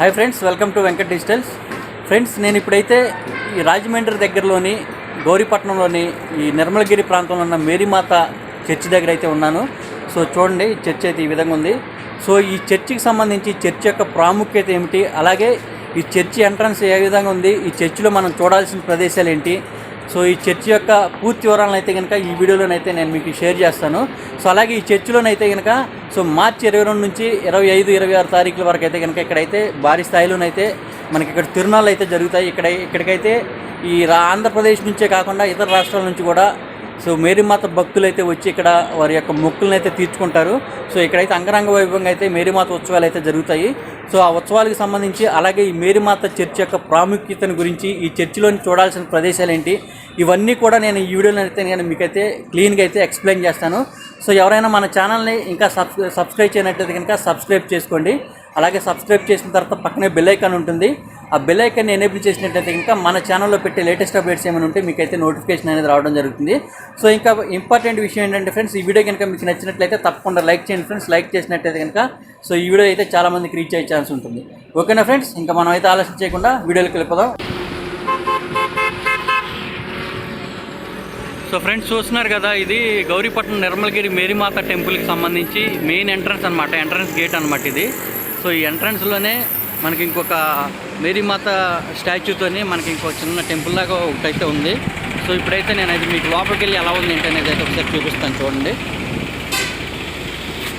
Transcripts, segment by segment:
Hi friends welcome to Venkat digitals friends నేను ఇప్పుడైతే ఈ రాజమండ్రి దగ్గరలోని గౌరీపట్నంలోని ఈ నిర్మలగిరి ప్రాంతంలో ఉన్న మేరీమాత చర్చి దగ్గర అయితే ఉన్నాను. సో చూడండి ఈ చర్చ్ అయితే ఈ విధంగా ఉంది. సో ఈ చర్చికి సంబంధించి చర్చ్ యొక్క ప్రాముఖ్యత ఏమిటి? అలాగే ఈ చర్చి ఎంట్రన్స్ ఏ విధంగా ఉంది? ఈ చర్చిలో మనం చూడాల్సిన ప్రదేశాలు ఏంటి? సో ఈ చర్చి యొక్క పూర్తి వివరాలను అయితే కనుక ఈ వీడియోలోనైతే నేను మీకు షేర్ చేస్తాను. సో అలాగే ఈ చర్చిలోనైతే కనుక సో మార్చి ఇరవై రెండు నుంచి ఇరవై ఐదు ఇరవై ఆరు తారీఖుల వరకు అయితే కనుక ఇక్కడైతే భారీ స్థాయిలోనైతే మనకి ఇక్కడ తిరునాళ్ళు అయితే జరుగుతాయి. ఇక్కడ ఇక్కడికైతే ఈ రా ఆంధ్రప్రదేశ్ నుంచే కాకుండా ఇతర రాష్ట్రాల నుంచి కూడా సో మేరీమాత భక్తులు అయితే వచ్చి ఇక్కడ వారి యొక్క మొక్కులను అయితే తీర్చుకుంటారు. సో ఇక్కడైతే అంగరంగ వైభవంగా అయితే మేరీమాత ఉత్సవాలు అయితే జరుగుతాయి. సో ఆ ఉత్సవాలకు సంబంధించి అలాగే ఈ మేరీమాత చర్చ్ యొక్క ప్రాముఖ్యతను గురించి ఈ చర్చిలోని చూడాల్సిన ప్రదేశాలు ఏంటి? ఇవన్నీ కూడా నేను ఈ వీడియోలో అయితే నేను మీకైతే క్లీన్గా అయితే ఎక్స్ప్లెయిన్ చేస్తాను. సో ఎవరైనా మన ఛానల్ని ఇంకా సబ్ సబ్స్క్రైబ్ చేయనట్లయితే కనుక సబ్స్క్రైబ్ చేసుకోండి. అలాగే సబ్స్క్రైబ్ చేసిన తర్వాత పక్కనే బెల్ ఐకాన్ ఉంటుంది. ఆ బెల్ ఐకాన్ని ఎనేబుల్ చేసినట్లయితే ఇంకా మన ఛానల్లో పెట్టే లేటెస్ట్ అప్డేట్స్ ఏమైనా ఉంటే మీకైతే నోటిఫికేషన్ అనేది రావడం జరుగుతుంది. సో ఇంకా ఇంపార్టెంట్ విషయం ఏంటంటే ఫ్రెండ్స్ ఈ వీడియో కనుక మీకు నచ్చినట్లయితే తప్పకుండా లైక్ చేయండి ఫ్రెండ్స్ లైక్ చేసినట్లయితే కనుక సో ఈ వీడియో అయితే చాలా మందికి రీచ్ అయ్యే ఛాన్స్ ఉంటుంది. ఓకేనా ఫ్రెండ్స్ ఇంకా మనం అయితే ఆలస్యం చేయకుండా వీడియోకి వెళ్ళిపోదాం. సో ఫ్రెండ్స్ చూస్తున్నారు కదా ఇది గౌరీపట్నం నిర్మలగిరి మేరీమాత టెంపుల్కి సంబంధించి మెయిన్ ఎంట్రన్స్ అనమాట ఎంట్రన్స్ గేట్ అనమాట ఇది. సో ఈ ఎంట్రన్స్లోనే మనకి ఇంకొక మేరీమాత స్టాచ్యూతోని మనకి ఇంకో చిన్న టెంపుల్ లాగా ఒకటైతే ఉంది. సో ఇప్పుడైతే నేను అది మీకు లోపలికి వెళ్ళి ఎలా ఉంది ఏంటి అనేది అయితే ఒకసారి చూపిస్తాను చూడండి.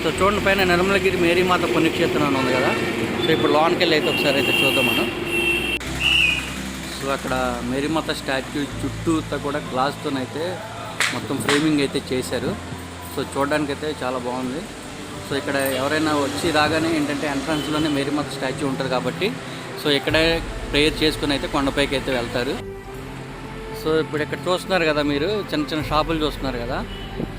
సో చూడండి పైన నిర్మలగిరి మేరీమాత పుణ్యక్షేత్రం అని ఉంది కదా. సో ఇప్పుడు లోనికి వెళ్ళి అయితే ఒకసారి అయితే చూద్దాం మనం. సో అక్కడ మేరీమాత స్టాచ్యూ చుట్టూతో కూడా గ్లాస్తోనైతే మొత్తం ఫ్రేమింగ్ అయితే చేశారు. సో చూడడానికి అయితే చాలా బాగుంది. సో ఇక్కడ ఎవరైనా వచ్చి రాగానే ఏంటంటే ఎంట్రన్స్లోనే మేరీమాత స్టాచ్యూ ఉంటుంది కాబట్టి సో ఇక్కడే ప్రేయర్ చేసుకుని అయితే కొండపైకి అయితే వెళ్తారు. సో ఇప్పుడు ఇక్కడ చూస్తున్నారు కదా మీరు చిన్న చిన్న షాపులు చూస్తున్నారు కదా.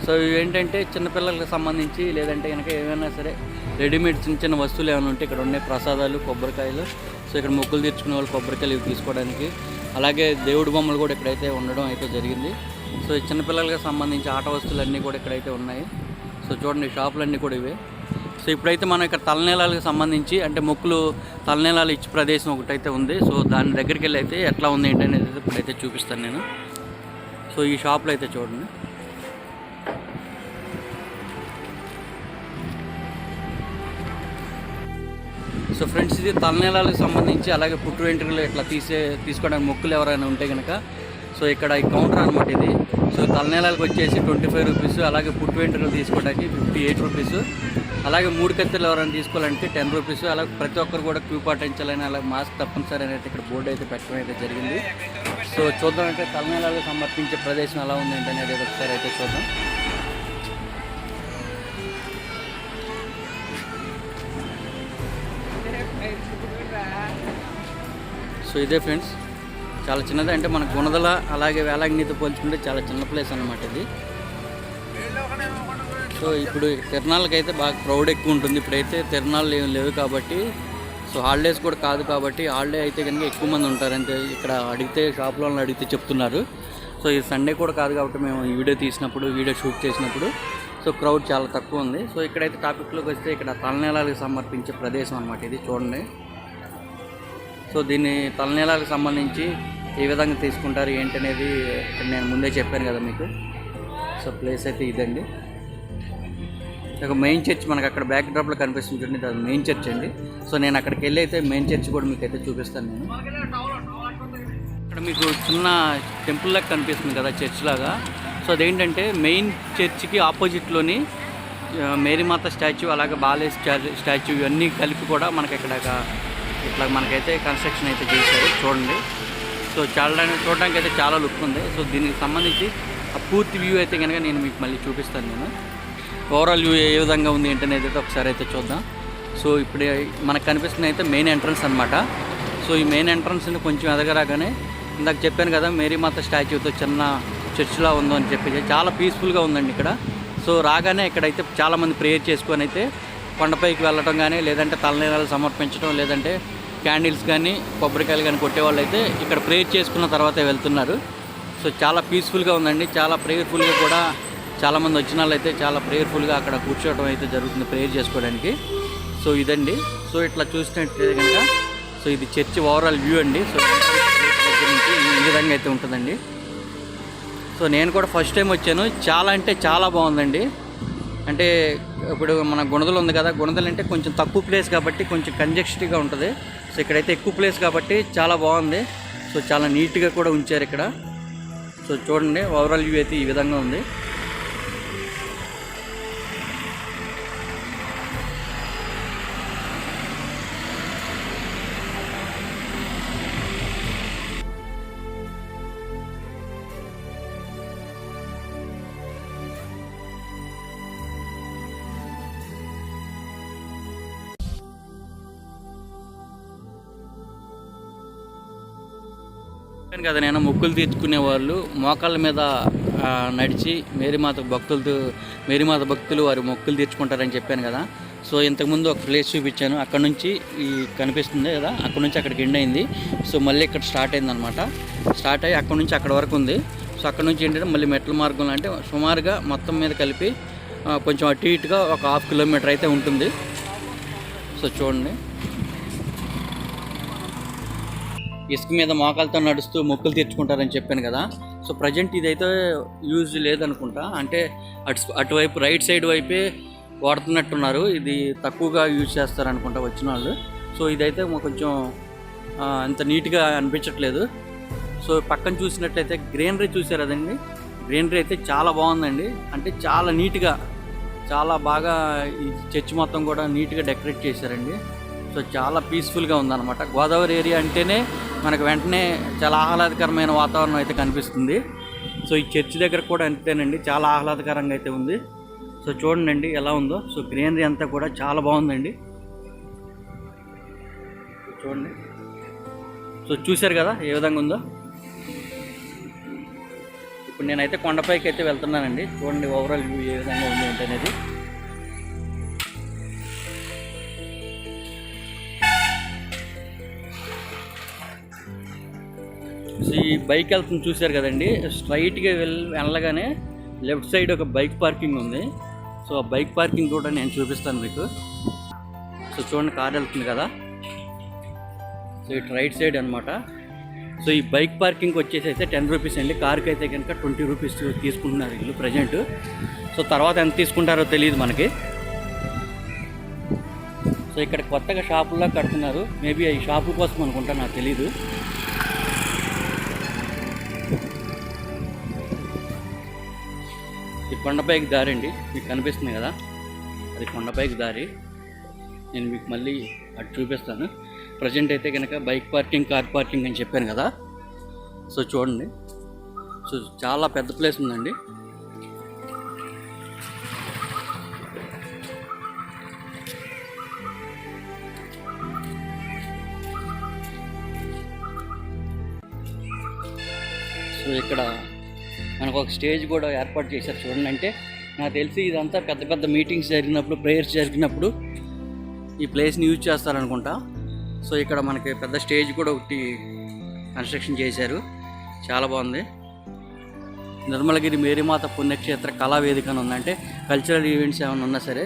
సో ఇవి ఏంటంటే చిన్నపిల్లలకు సంబంధించి లేదంటే కనుక ఏమైనా సరే రెడీమేడ్ చిన్న చిన్న వస్తువులు ఏమైనా ఉంటే ఇక్కడ ఉన్నాయి ప్రసాదాలు కొబ్బరికాయలు సో ఇక్కడ మొక్కులు తీర్చుకునే వాళ్ళు కొబ్బరికాయలు ఇవి తీసుకోవడానికి. అలాగే దేవుడి బొమ్మలు కూడా ఇక్కడైతే ఉండడం అయితే జరిగింది. సో ఈ చిన్నపిల్లలకు సంబంధించి ఆట వస్తువులు అన్నీ కూడా ఇక్కడైతే ఉన్నాయి. సో చూడండి షాపులన్నీ కూడా ఇవే. సో ఇప్పుడైతే మనం ఇక్కడ తలనీలాలకు సంబంధించి అంటే మొక్కులు తలనేలాలు ఇచ్చే ప్రదేశం ఒకటి అయితే ఉంది. సో దాని దగ్గరికి వెళ్ళి అయితే ఎట్లా ఉంది ఏంటి అనేది ఇప్పుడైతే చూపిస్తాను నేను. సో ఈ షాప్లో అయితే చూడండి. సో ఫ్రెండ్స్ ఇది తలనీలాలకు సంబంధించి అలాగే పుట్టు వెంట్రుకలు ఇట్లా తీసే తీసుకోవడానికి మొక్కులు ఎవరైనా ఉంటే కనుక సో ఇక్కడ ఈ కౌంటర్ అనమాట ఇది. సో తలనేలకు వచ్చేసి ట్వంటీ ఫైవ్ రూపీస్ అలాగే పుట్టు వెంట్రుకలు తీసుకోవడానికి ఫిఫ్టీ ఎయిట్ రూపీస్ అలాగే మూడు కత్తెలు ఎవరైనా తీసుకోవాలంటే టెన్ రూపీస్ అలాగే ప్రతి ఒక్కరు కూడా క్యూ పాటించాలని అలాగే మాస్క్ తప్పనిసరి అనేది ఇక్కడ బోర్డు అయితే పెట్టడం అయితే జరిగింది. సో చూద్దామంటే తలనేలకు సమర్పించే ప్రదేశం ఎలా ఉందంటే అనేది ఒకసారి అయితే చూద్దాం. సో ఇదే ఫ్రెండ్స్ చాలా చిన్నది అంటే మన గుణదల అలాగే వేలాగ్నితో పోల్చుకుంటే చాలా చిన్న ప్లేస్ అనమాట ఇది. సో ఇప్పుడు తిరణాలకి అయితే బాగా క్రౌడ్ ఎక్కువ ఉంటుంది. ఇప్పుడైతే తిరణాలు ఏం లేవు కాబట్టి సో హాలిడేస్ కూడా కాదు కాబట్టి హాలిడే అయితే కనుక ఎక్కువ మంది ఉంటారు. అంతే ఇక్కడ అడిగితే షాప్లో అడిగితే చెప్తున్నారు. సో ఈ సండే కూడా కాదు కాబట్టి మేము ఈ వీడియో తీసినప్పుడు వీడియో షూట్ చేసినప్పుడు సో క్రౌడ్ చాలా తక్కువ ఉంది. సో ఇక్కడైతే టాపిక్లోకి వస్తే ఇక్కడ తలనేలాలకు సమర్పించే ప్రదేశం అనమాట ఇది చూడండి. సో దీన్ని తలనేలాలకు సంబంధించి ఏ విధంగా తీసుకుంటారు ఏంటి అనేది నేను ముందే చెప్పాను కదా మీకు. సో ప్లేస్ అయితే ఇదండి. ఒక మెయిన్ చర్చ్ మనకు అక్కడ బ్యాక్ డ్రాప్లో కనిపిస్తుంది చూడండి అది మెయిన్ చర్చ్ అండి. సో నేను అక్కడికి వెళ్ళి అయితే మెయిన్ చర్చ్ కూడా మీకు అయితే చూపిస్తాను నేను. ఇక్కడ మీకు చిన్న టెంపుల్ లాగా కనిపిస్తుంది కదా చర్చ్ లాగా. సో అదేంటంటే మెయిన్ చర్చ్కి ఆపోజిట్లోని మేరీమాత స్టాచ్యూ అలాగే బాలే స్టా- స్టాచ్యూ ఇవన్నీ కలిపి కూడా మనకి ఇక్కడ ఇట్లా మనకైతే కన్స్ట్రక్షన్ అయితే చేశారు. చూడండి. సో చాలా చూడడానికి అయితే చాలా లుక్ ఉంది. సో దీనికి సంబంధించి ఆ పూర్తి వ్యూ అయితే కనుక నేను మీకు మళ్ళీ చూపిస్తాను నేను. ఓవరాల్ వ్యూ ఏ విధంగా ఉంది ఏంటనేది అయితే ఒకసారి అయితే చూద్దాం. సో ఇప్పుడు మనకు కనిపిస్తుంది అయితే మెయిన్ ఎంట్రన్స్ అనమాట సో ఈ మెయిన్ ఎంట్రన్స్ కొంచెం ఎదగరాగానే ఇందాక చెప్పాను కదా మేరీమాత స్టాచ్యూతో చిన్న చర్చ్లా ఉందో అని చెప్పి చాలా పీస్ఫుల్గా ఉందండి ఇక్కడ. సో రాగానే ఇక్కడైతే చాలామంది ప్రేయర్ చేసుకొని అయితే కొండపైకి వెళ్ళటం కానీ లేదంటే తలనీరాలు సమర్పించడం లేదంటే క్యాండిల్స్ కానీ కొబ్బరికాయలు కానీ కొట్టేవాళ్ళు అయితే ఇక్కడ ప్రేయర్ చేసుకున్న తర్వాత వెళ్తున్నారు. సో చాలా పీస్ఫుల్గా ఉందండి. చాలా ప్రేయర్ఫుల్గా కూడా చాలామంది వచ్చిన వాళ్ళు అయితే చాలా ప్రేయర్ఫుల్గా అక్కడ కూర్చోవడం అయితే జరుగుతుంది ప్రేయర్ చేసుకోవడానికి. సో ఇదండి. సో ఇట్లా చూసినట్టయితే కనుక సో ఇది చర్చ్ ఓవరాల్ వ్యూ అండి. సో ఈ విధంగా అయితే ఉంటుందండి. సో నేను కూడా ఫస్ట్ టైం వచ్చాను. చాలా అంటే చాలా బాగుందండి. అంటే ఇప్పుడు మన గుణదలు ఉంది కదా గుణదలు అంటే కొంచెం తక్కువ ప్లేస్ కాబట్టి కొంచెం కంజెస్టివ్గా ఉంటుంది. సో ఇక్కడైతే ఎక్కువ ప్లేస్ కాబట్టి చాలా బాగుంది. సో చాలా నీట్గా కూడా ఉంచారు ఇక్కడ. సో చూడండి ఓవరాల్ వ్యూ అయితే ఈ విధంగా ఉంది. మొక్కులు తీర్చుకునే వాళ్ళు మోకాళ్ళ మీద నడిచి మేరీమాత భక్తులతో మేరీమాత భక్తులు వారి మొక్కులు తీర్చుకుంటారని చెప్పాను కదా. సో ఇంతకుముందు ఒక ప్లేస్ చూపించాను. అక్కడ నుంచి ఈ కనిపిస్తుంది కదా అక్కడ నుంచి అక్కడికి ఎండ్ అయింది. సో మళ్ళీ ఇక్కడ స్టార్ట్ అయిందనమాట స్టార్ట్ అయ్యి అక్కడ నుంచి అక్కడ వరకు ఉంది. సో అక్కడ నుంచి ఏంటంటే మళ్ళీ మెట్ల మార్గంలో అంటే సుమారుగా మొత్తం మీద కలిపి కొంచెం అటు ఇటుగా ఒక హాఫ్ కిలోమీటర్ అయితే ఉంటుంది. సో చూడండి. ఇసుక మీద మోకాలతో నడుస్తూ మొక్కులు తెచ్చుకుంటారని చెప్పాను కదా. సో ప్రజెంట్ ఇదైతే యూజ్ లేదనుకుంటా. అంటే అటు అటువైపు రైట్ సైడ్ వైపే వాడుతున్నట్టున్నారు. ఇది తక్కువగా యూజ్ చేస్తారనుకుంటా వచ్చిన వాళ్ళు. సో ఇదైతే మాకు కొంచెం అంత నీట్గా అనిపించట్లేదు. సో పక్కన చూసినట్లయితే గ్రీనరీ చూసారు అదండి? గ్రీనరీ అయితే చాలా బాగుందండి. అంటే చాలా నీట్గా చాలా బాగా ఈ చర్చ్ మొత్తం కూడా నీట్గా డెకరేట్ చేశారండి. సో చాలా పీస్ఫుల్గా ఉందన్నమాట. గోదావరి ఏరియా అంటేనే మనకు వెంటనే చాలా ఆహ్లాదకరమైన వాతావరణం అయితే కనిపిస్తుంది. సో ఈ చర్చ్ దగ్గర కూడా అంతేనండి చాలా ఆహ్లాదకరంగా అయితే ఉంది. సో చూడండి ఎలా ఉందో. సో గ్రీనరీ అంతా కూడా చాలా బాగుందండి. చూడండి. సో చూశారు కదా ఏ విధంగా ఉందో? ఇప్పుడు నేనైతే కొండపైకి అయితే వెళ్తున్నానండి. చూడండి ఓవరాల్ వ్యూ ఏ విధంగా ఉంది ఏంటి ఈ బైక్ వెళ్తుంది చూశారు కదండి. స్ట్రైట్గా వెళ్ వెళ్ళగానే లెఫ్ట్ సైడ్ ఒక బైక్ పార్కింగ్ ఉంది. సో ఆ బైక్ పార్కింగ్ కూడా నేను చూపిస్తాను మీకు. సో చూడండి కార్ వెళ్తుంది కదా. సో ఇటు రైట్ సైడ్ అనమాట సో ఈ బైక్ పార్కింగ్ వచ్చేసి అయితే టెన్ రూపీస్ అండి. కార్కి అయితే కనుక ట్వంటీ రూపీస్ తీసుకుంటున్నారు వీళ్ళు ప్రజెంట్. సో తర్వాత ఎంత తీసుకుంటారో తెలియదు మనకి. సో ఇక్కడ కొత్తగా షాపుల్లో కడుతున్నారు. మేబీ ఈ షాపు కోసం అనుకుంటా నాకు తెలీదు. ఈ కొండపైకి దారి అండి. మీకు కనిపిస్తుంది కదా? అది కొండపైకి దారి. నేను మీకు మళ్ళీ అటు చూపిస్తాను. ప్రజెంట్ అయితే కనుక బైక్ పార్కింగ్ కార్ పార్కింగ్ అని చెప్పాను కదా. సో చూడండి. సో చాలా పెద్ద ప్లేస్ ఉందండి. సో ఇక్కడ మనకు ఒక స్టేజ్ కూడా ఏర్పాటు చేశారు చూడండి. అంటే నాకు తెలిసి ఇదంతా పెద్ద పెద్ద మీటింగ్స్ జరిగినప్పుడు ప్రేయర్స్ జరిగినప్పుడు ఈ ప్లేస్ని యూజ్ చేస్తారనుకుంటా. సో ఇక్కడ మనకి పెద్ద స్టేజ్ కూడా ఒకటి కన్స్ట్రక్షన్ చేశారు. చాలా బాగుంది. నిర్మలగిరి మేరీమాత పుణ్యక్షేత్ర కళా వేదిక అని ఉందంటే కల్చరల్ ఈవెంట్స్ ఏమైనా ఉన్నా సరే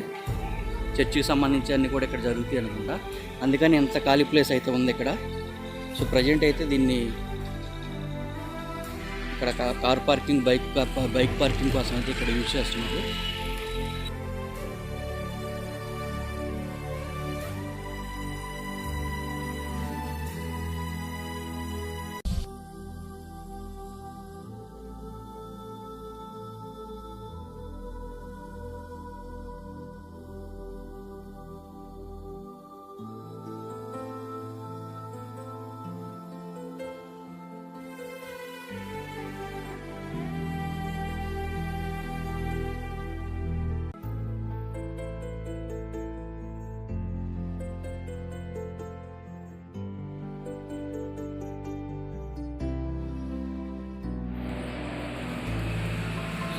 చర్చికి సంబంధించి అన్నీ కూడా ఇక్కడ జరుగుతాయి అనుకుంటా. అందుకని ఇంత ఖాళీ ప్లేస్ అయితే ఉంది ఇక్కడ. సో ప్రజెంట్ అయితే దీన్ని ఇక్కడ కా- కార్ పార్కింగ్ బైక్ కా- బైక్ పార్కింగ్ కోసం అయితే ఇక్కడ యూజ్ చేస్తున్నారు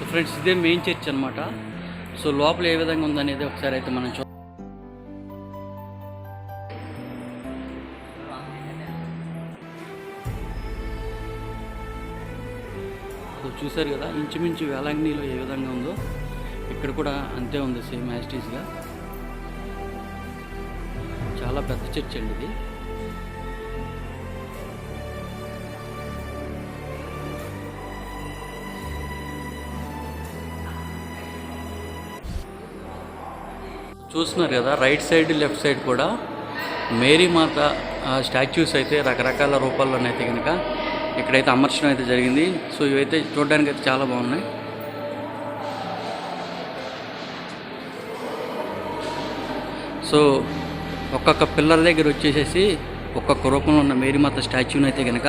సో ఫ్రెండ్స్ ఇదే మెయిన్ చర్చ్ అనమాట సో లోపల ఏ విధంగా ఉందనేది ఒకసారి అయితే మనం చూ చూశారు కదా ఇంచుమించు వేలాంగిణిలో ఏ విధంగా ఉందో. ఇక్కడ కూడా అంతే ఉంది సేమ్ యాజిటీస్గా చాలా పెద్ద చర్చ్ అండి ఇది. చూస్తున్నారు కదా రైట్ సైడ్ లెఫ్ట్ సైడ్ కూడా మేరీ మాత స్టాచ్యూస్ అయితే రకరకాల రూపాల్లోనైతే కనుక ఇక్కడైతే అమర్చడం అయితే జరిగింది. సో ఇవైతే చూడడానికి అయితే చాలా బాగున్నాయి. సో ఒక్కొక్క పిల్లర్ దగ్గర వచ్చేసేసి ఒక్కొక్క రూపంలో ఉన్న మేరీమాత స్టాచ్యూని అయితే కనుక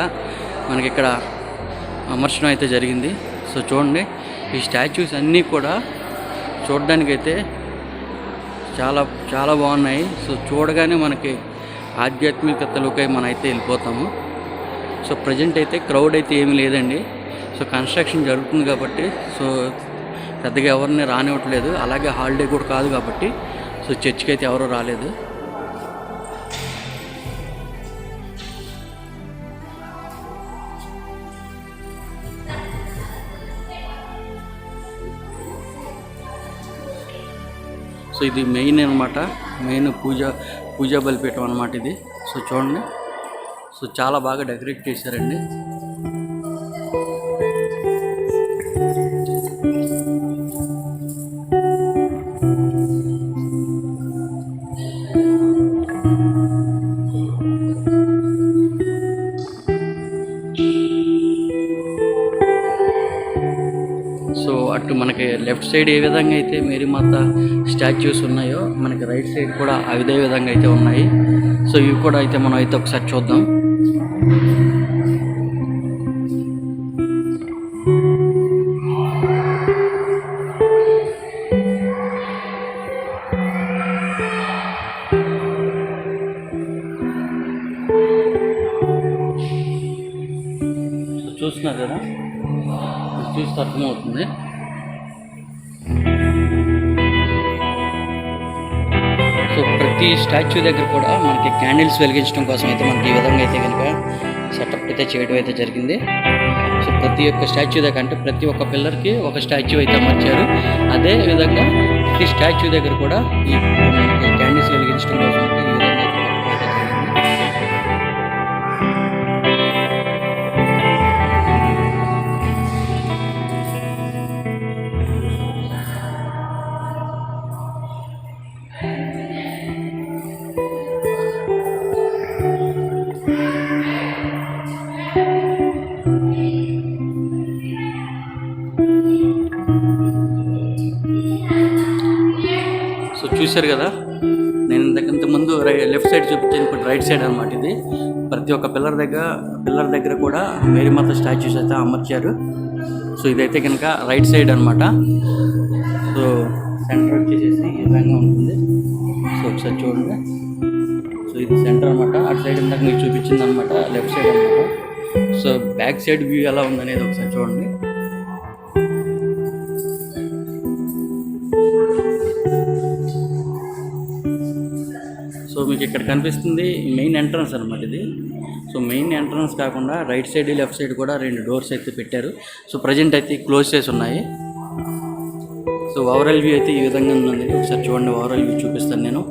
మనకి ఇక్కడ అమర్చడం అయితే జరిగింది. సో చూడండి ఈ స్టాచ్యూస్ అన్నీ కూడా చూడడానికైతే చాలా చాలా బాగున్నాయి. సో చూడగానే మనకి ఆధ్యాత్మికతలోకి మనం అయితే వెళ్ళిపోతాము. సో ప్రజెంట్ అయితే క్రౌడ్ అయితే ఏమీ లేదండి. సో కన్స్ట్రక్షన్ జరుగుతుంది కాబట్టి సో పెద్దగా ఎవరిని రానివ్వట్లేదు. అలాగే హాలిడే కూడా కాదు కాబట్టి సో చర్చ్కి అయితే ఎవరు రాలేదు. సో ఇది మెయిన్ అనమాట మెయిన్ పూజ పూజా బలిపీఠం అనమాట ఇది. సో చూడండి. సో చాలా బాగా డెకరేట్ చేశారండి. లెఫ్ట్ సైడ్ ఏ విధంగా అయితే మేరీమాత స్టాచ్యూస్ ఉన్నాయో మనకి రైట్ సైడ్ కూడా అదే విధంగా అయితే ఉన్నాయి. సో ఇవి కూడా అయితే మనం అయితే ఒకసారి చూద్దాం. చూస్తున్నారు కదా? చూస్తే అర్థమవుతుంది. ప్రతి స్టాచ్యూ దగ్గర కూడా మనకి క్యాండిల్స్ వెలిగించడం కోసం అయితే మనకి ఈ విధంగా అయితే కనుక సెటప్ అయితే చేయడం అయితే జరిగింది. సో ప్రతి ఒక్క స్టాచ్యూ దగ్గర అంటే ప్రతి ఒక్క పిల్లర్కి ఒక స్టాచ్యూ అయితే అమర్చారు. అదే విధంగా ప్రతి స్టాచ్యూ దగ్గర కూడా ఈ క్యాండిల్స్ వెలిగించడం కోసం చూశారు కదా? నేను ఇంతకంత ముందు రై లెఫ్ట్ సైడ్ చూపించాను ఇప్పుడు రైట్ సైడ్ అనమాట ఇది. ప్రతి ఒక్క పిల్లర్ దగ్గర పిల్లర్ దగ్గర కూడా మేరీమాత స్టాచ్యూస్ అయితే అమర్చారు. సో ఇదైతే కనుక రైట్ సైడ్ అనమాట సో సెంటర్ వచ్చేసేసి ఈ విధంగా ఉంటుంది. సో ఒకసారి చూడండి. సో ఇది సెంటర్ అనమాట అటు సైడ్ ఇందాక మీకు చూపించింది అనమాట లెఫ్ట్ సైడ్ అనమాట సో బ్యాక్ సైడ్ వ్యూ ఎలా ఉందనేది ఒకసారి చూడండి. మీకు ఇక్కడ కనిపిస్తుంది మెయిన్ ఎంట్రన్స్ అనమాట ఇది. సో మెయిన్ ఎంట్రన్స్ కాకుండా రైట్ సైడ్ లెఫ్ట్ సైడ్ కూడా రెండు డోర్స్ అయితే పెట్టారు. సో ప్రజెంట్ అయితే క్లోజ్ చేసి ఉన్నాయి. సో ఓవరాల్ వ్యూ అయితే ఈ విధంగా ఉందండి. ఒకసారి చూడండి ఓవరాల్ వ్యూ చూపిస్తాను నేను.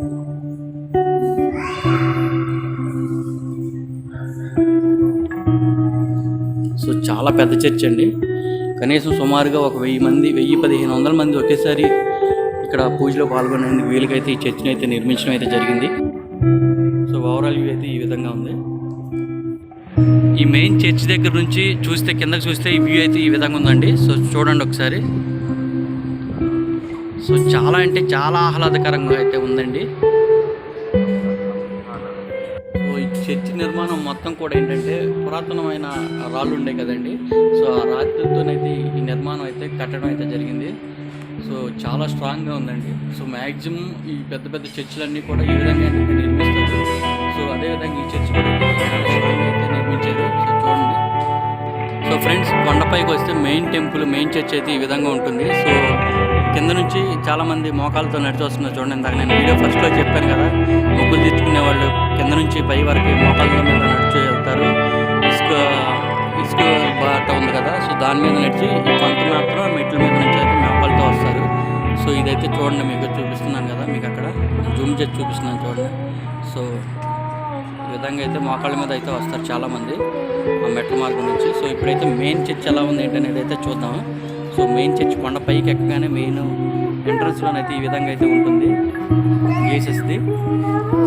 సో చాలా పెద్ద చర్చ్ అండి. కనీసం సుమారుగా ఒక వెయ్యి మంది వెయ్యి పదిహేను వందల మంది ఒకేసారి ఇక్కడ పూజలో పాల్గొనేందుకు వీలుకైతే ఈ చర్చిని అయితే నిర్మించడం అయితే జరిగింది. సో ఓవరాల్ వ్యూ అయితే ఈ విధంగా ఉంది. ఈ మెయిన్ చర్చ్ దగ్గర నుంచి చూస్తే కిందకి చూస్తే ఈ వ్యూ అయితే ఈ విధంగా ఉందండి. సో చూడండి ఒకసారి. సో చాలా అంటే చాలా ఆహ్లాదకరంగా అయితే ఉందండి. సో ఈ చర్చి నిర్మాణం మొత్తం కూడా ఏంటంటే పురాతనమైన రాళ్ళు ఉండే కదండి. సో ఆ రాత్రితోనైతే ఈ నిర్మాణం అయితే కట్టడం అయితే జరిగింది. సో చాలా స్ట్రాంగ్గా ఉందండి. సో మ్యాక్సిమం ఈ పెద్ద పెద్ద చర్చిలన్నీ కూడా ఈ విధంగా నిర్మిస్తారు. సో అదేవిధంగా ఈ చర్చ్ కూడా చాలా స్ట్రాంగ్గా అయితే నిర్మించారు. సో చూడండి. సో ఫ్రెండ్స్ కొండపైకి వస్తే మెయిన్ టెంపుల్ మెయిన్ చర్చ్ అయితే ఈ విధంగా ఉంటుంది. సో కింద నుంచి చాలామంది మోకాలతో నడిచి వస్తున్నారు. చూడండి ఇందాక నేను వీడియో ఫస్ట్లో చెప్పాను కదా. ముగ్గులు తెచ్చుకునే వాళ్ళు కింద నుంచి పై వరకు మోకాళ్ళ మీద నడిచి వెళ్తారు. ఇసుక ఇసుక బాట ఉంది కదా. సో దాని మీద నడిచి ఈ కొంత మాత్రం మెట్ల మీద నుంచి సో ఇదైతే చూడండి మీకు చూపిస్తున్నాను కదా మీకు అక్కడ జూమ్ చేసి చూపిస్తున్నాను చూడండి. సో ఈ విధంగా అయితే మోకాళ్ళ మీద అయితే వస్తారు చాలామంది ఆ మెట్ల మార్గం నుంచి. సో ఇప్పుడైతే మెయిన్ చర్చ్ ఎలా ఉంది ఏంటనేది అయితే చూద్దాం. సో మెయిన్ చర్చ్ కొండ పైకి ఎక్కగానే మెయిన్ ఎంట్రన్స్లోనైతే ఈ విధంగా అయితే ఉంటుంది గేసెస్ది.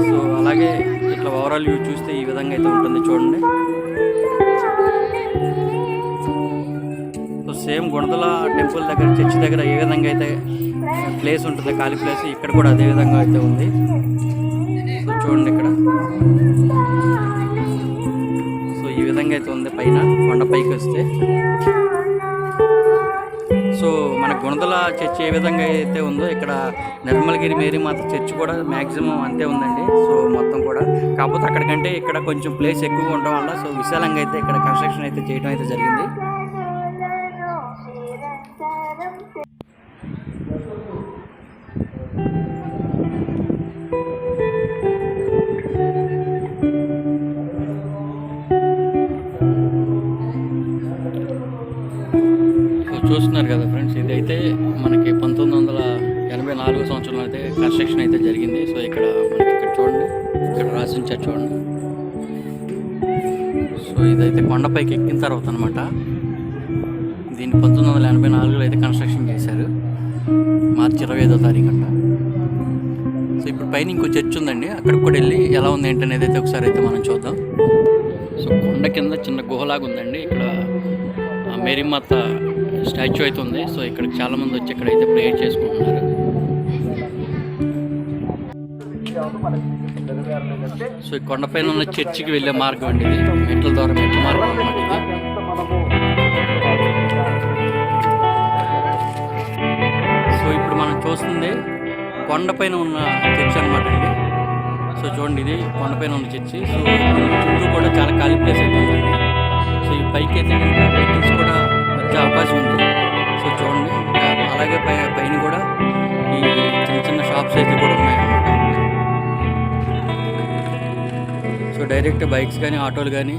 సో అలాగే ఇట్లా ఓవరాల్ వ్యూ చూస్తే ఈ విధంగా అయితే ఉంటుంది చూడండి. సో సేమ్ గుణదల టెంపుల్ దగ్గర చర్చ్ దగ్గర ఏ విధంగా అయితే ప్లేస్ ఉంటుంది ఖాళీ ప్లేస్. ఇక్కడ కూడా అదే విధంగా అయితే ఉంది. సో చూడండి ఇక్కడ. సో ఈ విధంగా అయితే ఉంది పైన కొండ పైకి వస్తే. సో మన గుణదల చర్చ్ ఏ విధంగా అయితే ఉందో ఇక్కడ నిర్మలగిరి మేరీ మాత చర్చ్ కూడా మ్యాక్సిమం అంతే ఉందండి. సో మొత్తం కూడా. కాకపోతే అక్కడికంటే ఇక్కడ కొంచెం ప్లేస్ ఎక్కువగా ఉండడం వల్ల సో విశాలంగా అయితే ఇక్కడ కన్స్ట్రక్షన్ అయితే చేయడం అయితే జరిగింది. సో ఇదైతే కొండపైకి ఎక్కిన తర్వాత అనమాట దీన్ని పంతొమ్మిది వందల ఎనభై నాలుగులో అయితే కన్స్ట్రక్షన్ చేశారు. మార్చి ఇరవై ఐదో తారీఖు అంట. సో ఇప్పుడు పైన ఇంకో చర్చ్ ఉందండి. అక్కడికి కూడా వెళ్ళి ఎలా ఉంది ఏంటనేది అయితే ఒకసారి అయితే మనం చూద్దాం. సో కొండ కింద చిన్న గుహలాగా ఉందండి. ఇక్కడ మేరీమాత స్టాచ్యూ అయితే ఉంది. సో ఇక్కడికి చాలామంది వచ్చి ఇక్కడైతే ప్రేయర్ చేసుకుంటున్నారు. సో ఈ కొండపైన ఉన్న చర్చికి వెళ్ళే మార్గం అండి ఇది. మెట్ల ద్వారా మెట్ల మార్గం అన్నమాట సో ఇప్పుడు మనం చూస్తుంది కొండపైన ఉన్న చర్చ్ అనమాట అండి సో చూడండి ఇది కొండపైన ఉన్న చర్చి. సో చుట్టూ కూడా చాలా ఖాళీ ప్లేస్ అయితే ఉందండి. సో ఈ పైకి అయితే కనుక వెహికల్స్ కూడా వచ్చే అవకాశం ఉంది. సో చూడండి అలాగే పై పైన కూడా ఈ చిన్న చిన్న షాప్స్ అయితే కూడా ఉన్నాయన్నమాట. సో డైరెక్ట్ బైక్స్ కానీ ఆటోలు కానీ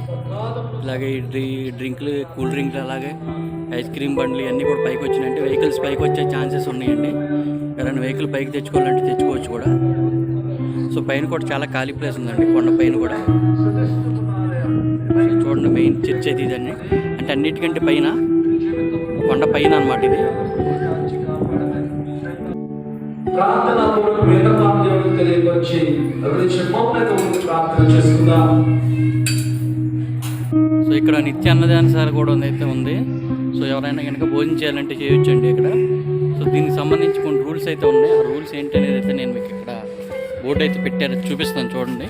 ఇలాగే డ్రీ డ్రింక్లు కూల్ డ్రింక్లు అలాగే ఐస్ క్రీమ్ బండ్లు ఇవన్నీ కూడా పైకి వచ్చినాయంటే వెహికల్స్ పైకి వచ్చే ఛాన్సెస్ ఉన్నాయండి. ఎవరైనా వెహికల్ పైకి తెచ్చుకోవాలంటే తెచ్చుకోవచ్చు కూడా. సో పైన కూడా చాలా ఖాళీ ప్లేస్ ఉందండి కొండ పైన కూడా. చూడండి మెయిన్ చర్చ్ అయితే ఇదండి అంటే అన్నిటికంటే పైన కొండ పైన అనమాట ఇది. ప్రార్థన పూర్వక దేవుడికి ప్రార్థన చేసుకుందాం. సో ఇక్కడ నిత్య అన్నదానసార కూడా ఉంది అయితే ఉంది. సో ఎవరైనా కనుక భోజనం చేయాలంటే చేయొచ్చండి ఇక్కడ. సో దీనికి సంబంధించి కొన్ని రూల్స్ అయితే ఉన్నాయి. ఆ రూల్స్ ఏంటి అనేది అయితే నేను మీకు ఇక్కడ బోర్డు అయితే పెట్టారు. చూపిస్తాను చూడండి.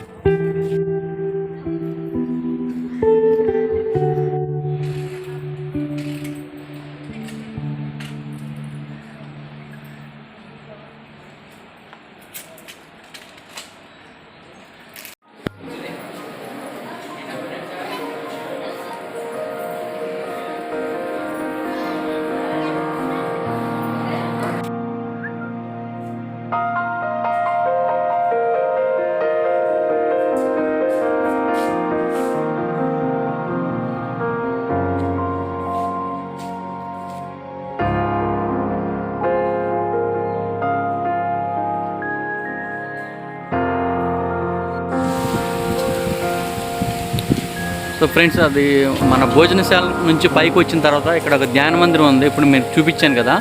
సో ఫ్రెండ్స్ అది మన భోజనశాల నుంచి పైకి వచ్చిన తర్వాత ఇక్కడ ఒక ధ్యాన మందిరం ఉంది. ఇప్పుడు మీరు చూపించాను కదా.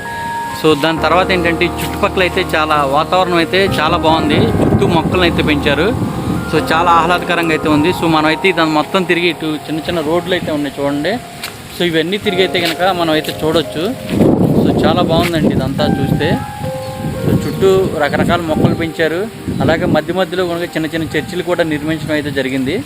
సో దాని తర్వాత ఏంటంటే చుట్టుపక్కల అయితే చాలా వాతావరణం అయితే చాలా బాగుంది. చుట్టూ మొక్కలను అయితే పెంచారు. సో చాలా ఆహ్లాదకరంగా అయితే ఉంది. సో మనం అయితే దాన్ని మొత్తం తిరిగి ఇటు చిన్న చిన్న రోడ్లు అయితే ఉన్నాయి చూడండి. సో ఇవన్నీ తిరిగి అయితే కనుక మనం అయితే చూడొచ్చు. సో చాలా బాగుందండి ఇదంతా చూస్తే. సో చుట్టూ రకరకాల మొక్కలు పెంచారు. అలాగే మధ్య మధ్యలో కనుక చిన్న చిన్న చర్చిలు కూడా నిర్మించడం అయితే జరిగింది.